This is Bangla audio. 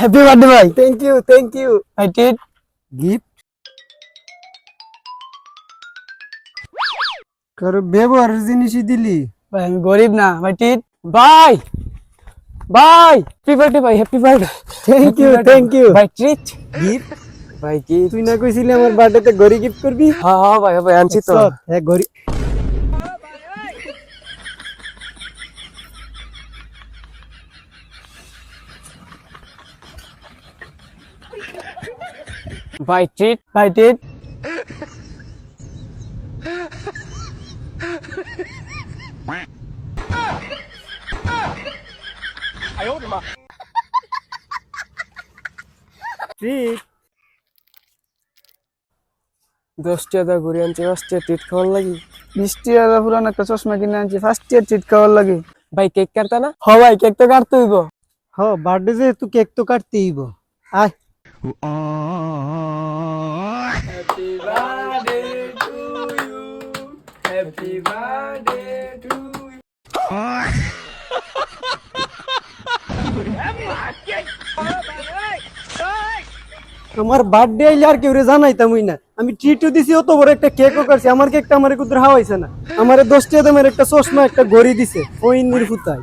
হ্যাপি বার্থডে ভাই থ্যাংক ইউ থ্যাংক ইউ ভাই টিট গিফট কারও ব্যবহারের জিনিসই দিলি ভাই আমি গরিব না ভাই টিট ভাই ভাই হ্যাপি বার্থডে ভাই happy birthday thank you thank you ভাই ট্রিট গিফট ভাই কি তুই না কইছিলি আমার বার্থডেতে ঘড়ি গিফট করবি? হ্যাঁ হ্যাঁ ভাই ভাই আনছি তো। হ্যাঁ ঘড়ি ভাই ট্রিট ভাই ট্রিট ট্রিট দশটি আদা ঘুরে আনছি ফার্স্ট ইয়ার ট্রিট খাওয়ার লাগি। বৃষ্টি আলা পুরান একটা চশমা কিনে আনছি ফার্স্ট ইয়ার ট্রিট খাওয়ার লাগে। ভাই কেক কাটতা না? হ ভাই কেক তো কাটতে হইব। হ বার্থডে যেহেতু কেক তো কাটতেই হইব। আয়। আমার বার্থডে আইলে আর কেউ জানাইতামই না। আমি ট্রিটও দিছি, অত বড় একটা কেকও কাটছি আমার কেকটা আমার কুদ্র হাওয়াইছে না। আমার দশটা দামের একটা চশমা, একটা গড়ি দিছে ওই নির্ফুতায়